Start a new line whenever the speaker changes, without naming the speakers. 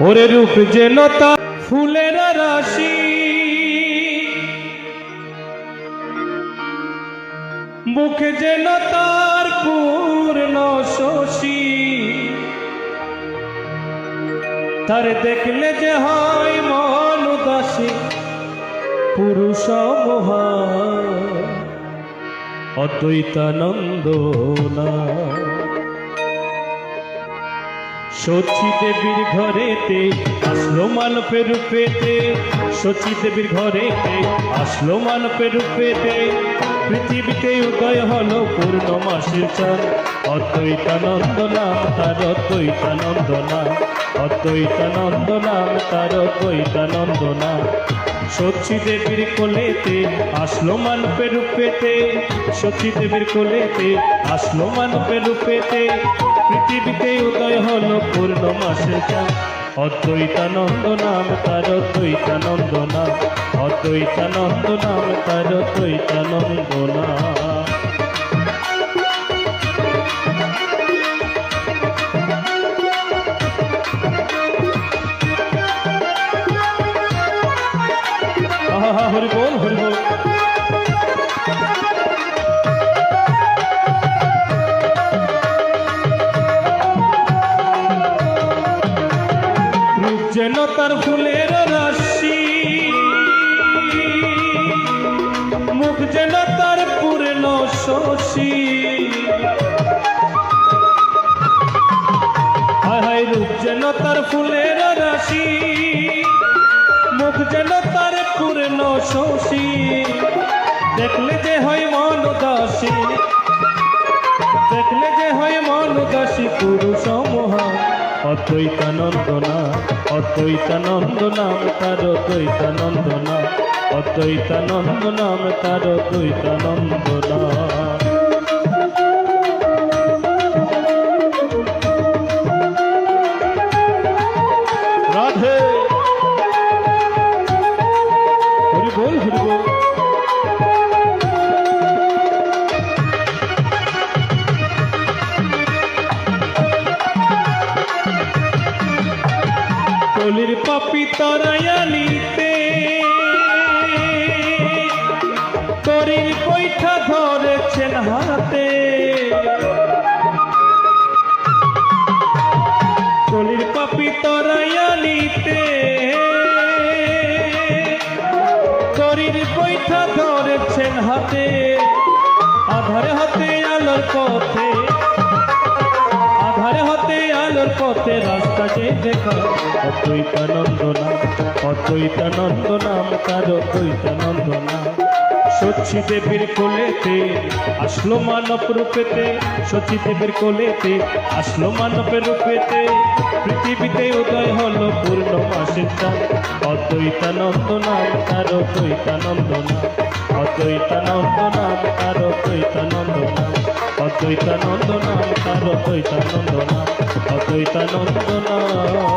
ওরে রূপ যেন তার ফুলের রাশি। মুখ যেন তার পূর্ণ শশী। তার দেখলে যে হয় মন উদাসী, পুরুষ মহা অদ্বৈতানন্দ না সচি দেবীর ঘরেতে আসলো মানপে রূপেতে। সচি দেবীর ঘরেতে আসলো মানপে রূপেতে। পৃথিবীতে উদয় হলো পূর্ণমাসের চাঁদ অদ্বৈতানন্দ নাম তার অদ্বৈতানন্দ নাম অদ্বৈতানন্দ নাম তার অদ্বৈতানন্দ নাম সচি দেবীর কোলেতে আসলো মানপে রূপেতে। সচি দেবীর কোলেতে আসলো মানপে রূপেতে। পৃথিবীতে উদয় হলো পূর্ণ মাসের চাঁদ। অদ্বৈতানন্দ নাম তার অদ্বৈতানন্দ নাম অদ্বৈতানন্দ নাম তার অদ্বৈতানন্দ নাম হরি বল হরি বল। রূপ যেন তার ফুলের রাশি। মুখ যেন তার পূর্ণ শশী। রূপ যেন তার ফুলের রাশি। মুখ যেন তার পূর্ণ শশী। দেখলে যে হয় মন উদাসী। দেখলে যে হয় মন উদাসী পুরুষ মহা অদ্বৈতানন্দ না অদ্বৈতানন্দ নাম তার অদ্বৈতানন্দ না অদ্বৈতানন্দ নাম তার অদ্বৈতানন্দ না বল। হরি কলির পাপি তরায়ালিতে তরির পৈঠা ধরেছেন হাতে। কলির পাপি তরায়ালিতে তরির পৈঠা ধরেছেন হাতে। আধারে হাতে আলোর পথে হতে আলোর পথে রাস্তা যে দেখা অদ্বৈতানন্দ নাম অদ্বৈতানন্দ নাম তার অদ্বৈতানন্দ নাম সচ্ছি দেবীর কোলেতে আসলো মানব রূপেতে সচি দেবীর কোলেতে আসলো মানব রূপেতে। পৃথিবীতে উদয় হলো পূর্ণ মাসের চাঁদ। অদ্বৈতানন্দ নাম তার অদ্বৈতানন্দ নাম অদ্বৈতানন্দ নাম তার অদ্বৈতানন্দ অদ্বৈতানন্দ নাম তার অদ্বৈতানন্দ নাম অদ্বৈতানন্দ নাম